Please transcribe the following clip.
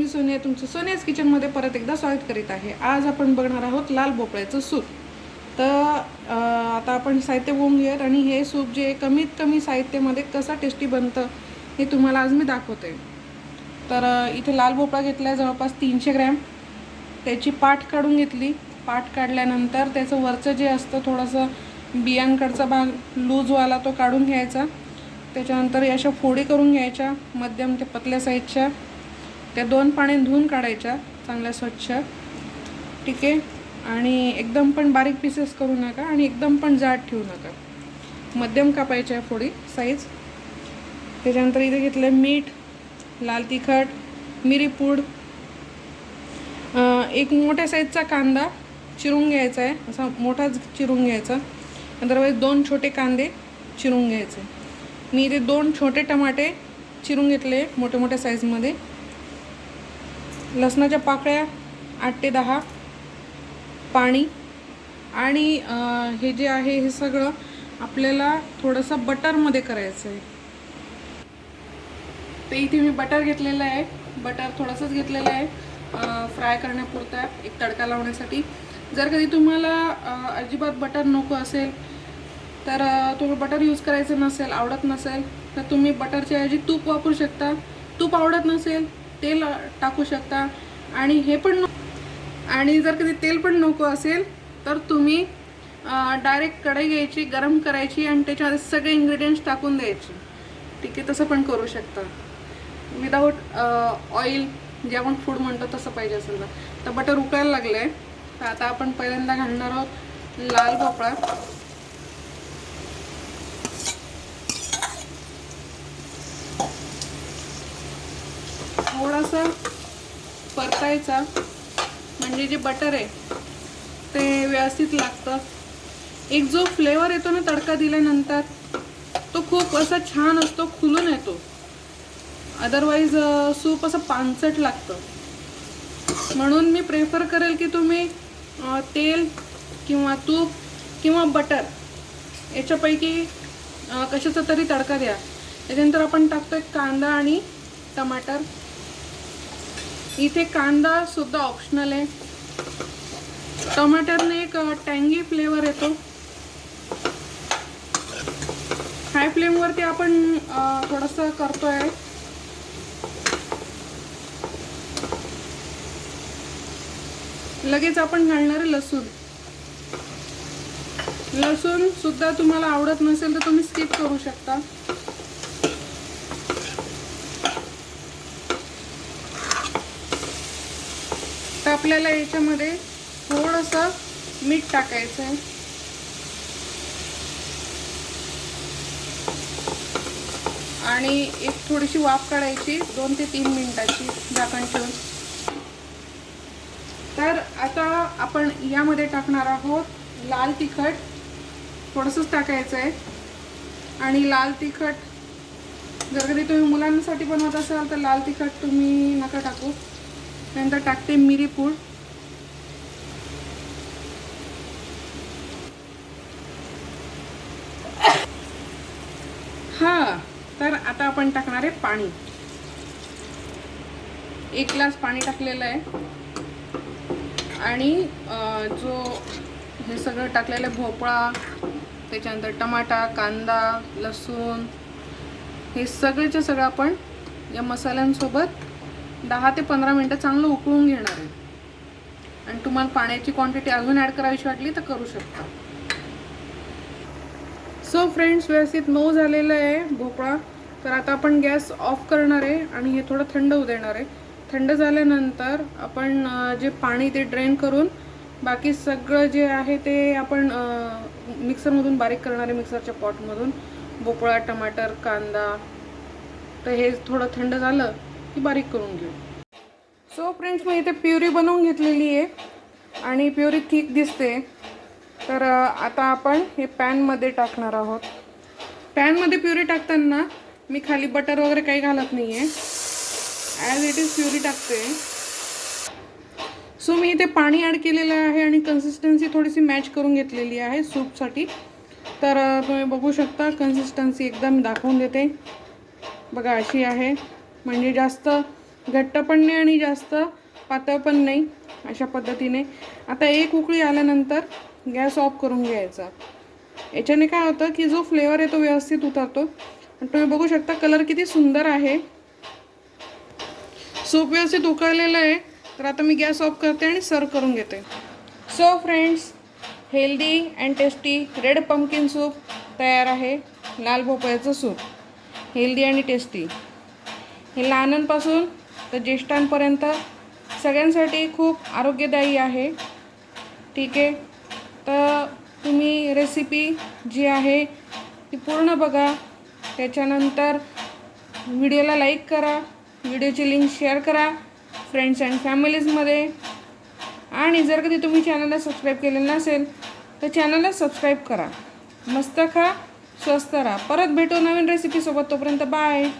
मी सोनिया तुमचं सोनियाज किचनमध्ये परत एकदा स्वागत करीत आहे. आज आपण बघणार आहोत लाल भोपळ्याचं सूप. तर आता आपण साहित्य होऊन घेऊयात आणि हे सूप जे कमीत कमी साहित्यामध्ये कसं टेस्टी बनतं हे तुम्हाला आज मी दाखवते. तर इथे लाल भोपळा घेतला आहे जवळपास तीनशे ग्रॅम. त्याची पाठ काढून घेतली. पाठ काढल्यानंतर त्याचं वरचं जे असतं थोडंसं बियांकडचा भाग लूजवाला तो काढून घ्यायचा. त्याच्यानंतर या अशा फोडी करून घ्यायच्या मध्यम ते पतल्या साईजच्या त्या दोन पाणी धुवून काढायच्या चांगल्या स्वच्छ. ठीक आहे आणि एकदम पण बारीक पीसेस करू नका आणि एकदम पण जाड ठेवू नका. मध्यम कापायच्या फोडी साईज त्याच्यानंतर इथे घेतलं मीठ लाल तिखट मिरीपूड पूड. एक मोठ्या साईजचा कांदा चिरून घ्यायचा आहे. असा मोठाच चिरून घ्यायचा. अदरवाईज दोन छोटे कांदे चिरून घ्यायचे. मी इथे दोन छोटे टमाटे चिरून घेतले मोठ्या मोठ्या साईजमध्ये लसणाच्या पाकळ्या आठ ते दहा पाणी आणि हे जे आहे हे सगळं आपल्याला थोडंसं बटरमध्ये करायचं आहे. ते इथे मी बटर घेतलेलं आहे. बटर थोडंसंच घेतलेलं आहे फ्राय करण्यापुरता एक तडका लावण्यासाठी. जर कधी तुम्हाला अजिबात बटर नको असेल तर तुम्ही बटर यूज करायचं नसेल आवडत नसेल तर तुम्ही बटरच्या ऐवजी तूप वापरू शकता. तूप आवडत नसेल तेल टाकू शकता. आणि हे पण न- आणि जर कधी तेल पण नको असेल तर तुम्ही डायरेक्ट कढई घ्यायची गरम करायची आणि त्याच्यामध्ये सगळे इन्ग्रेडियंट्स टाकून द्यायचे. ठीक आहे तसं पण करू शकता. विदाऊट ऑइल जे आपण फूड म्हणतो तसं पाहिजे असेल तर. तर बटर उकळायला लागलं आहे तर आता आपण पहिल्यांदा घालणार आहोत लाल भोपळा. थोडासा परतायचा. म्हणजे जे बटर आहे ते व्यवस्थित लागतं. एक जो फ्लेवर येतो ना तडका दिल्यानंतर तो खूप असा छान असतो खुलून येतो. अदरवाईज सूप असं पानसट लागतं. म्हणून मी प्रेफर करेल की तुम्ही तेल किंवा तूप किंवा बटर याच्यापैकी कशाचा तरी तडका द्या. त्याच्यानंतर आपण टाकतो एक कांदा आणि टमाटर. इथे कांदा सुद्धा ऑप्शनल आहे. टमाटरने एक टँगी फ्लेवर येतो. हाय फ्लेमवरती आपण थोडंसं करतोय. लगेच आपण घालणार आहे लसूण. लसूण सुद्धा तुम्हाला आवडत नसेल तर तुम्ही स्किप करू शकता. आता आपल्याला याच्यामध्ये थोडंसं मीठ टाकायचं आहे आणि एक थोडीशी वाफ काढायची दोन ते तीन मिनिटाची झाकण ठेवून. तर आता आपण यामध्ये टाकणार आहोत लाल तिखट. थोडंसंच टाकायचं आहे आणि लाल तिखट जर कधी तुम्ही मुलांसाठी बनवत असाल तर लाल तिखट तुम्ही नका टाकू. नंतर टाकते मिरी पूड. हां तर आता आपण टाकणार आहे पाणी. एक ग्लास पाणी टाकलेलं आहे. आणि जो हे सगळं टाकलेलं आहे भोपळा त्याच्यानंतर टमाटा कांदा लसूण हे सगळेच्या सगळं आपण या मसाल्यांसोबत दहा ते पंधरा मिनटं चांगलं उकळून घेणार आहे. आणि तुम्हाला पाण्याची क्वांटिटी अजून ॲड करावीशी वाटली तर करू शकता. सो फ्रेंड्स व्यवस्थित मऊ झालेलं आहे भोपळा. तर आता आपण गॅस ऑफ करणार आहे आणि हे थोडं थंड होऊ देणार आहे. थंड झाल्यानंतर आपण जे पाणी ते ड्रेन करून बाकी सगळं जे आहे ते आपण मिक्सरमधून बारीक करणार आहे मिक्सरच्या पॉटमधून भोपळा टमाटर कांदा. तर हे थोडं थंड झालं ती बारीक करून घेऊ. सो फ्रेंड्स मी इथे प्युरी बनवून घेतलेली आहे आणि प्युरी थिक दिसते. तर आता आपण हे पॅनमध्ये टाकणार आहोत. पॅनमध्ये प्युरी टाकताना मी खाली बटर वगैरे काही घालत नाही आहे ॲज इट इज प्युरी टाकते. सो मी इथे पाणी ॲड केलेलं आहे आणि कन्सिस्टन्सी थोडीशी मॅच करून घेतलेली आहे सूपसाठी तर तुम्ही बघू शकता कन्सिस्टन्सी एकदम दाखवून देते. बघा अशी आहे. म्हणजे जास्त घट्ट पण नाही आणि जास्त पातळ पण नाही अशा पद्धतीने. आता एक उकळी आल्यानंतर गॅस ऑफ करून घ्यायचा. याच्याने काय होतं की जो फ्लेवर आहे तो व्यवस्थित उतरतो. तुम्ही बघू शकता कलर किती सुंदर आहे. सूप व्यवस्थित उकळलेलं आहे. तर आता मी गॅस ऑफ करते आणि सर्व करून घेते. So friends healthy and tasty red pumpkin soup तयार आहे. लाल भोपळ्याचं सूप हेल्दी आणि टेस्टी हे लहानांपासून तर ज्येष्ठांपर्यंत सगळ्यांसाठी खूप आरोग्यदायी आहे. ठीक आहे? तर तुम्ही रेसिपी जी आहे ती पूर्ण बघा. त्याच्यानंतर व्हिडिओला लाईक करा. व्हिडिओची लिंक शेअर करा. फ्रेंड्स अँड फॅमिलीजमध्ये आणि जर कधी तुम्ही चॅनलला सबस्क्राईब केलेलं नसेल तर चॅनलला सबस्क्राईब करा. मस्त खा. स्वस्त राहा. परत भेटू नवीन रेसिपीसोबत तोपर्यंत बाय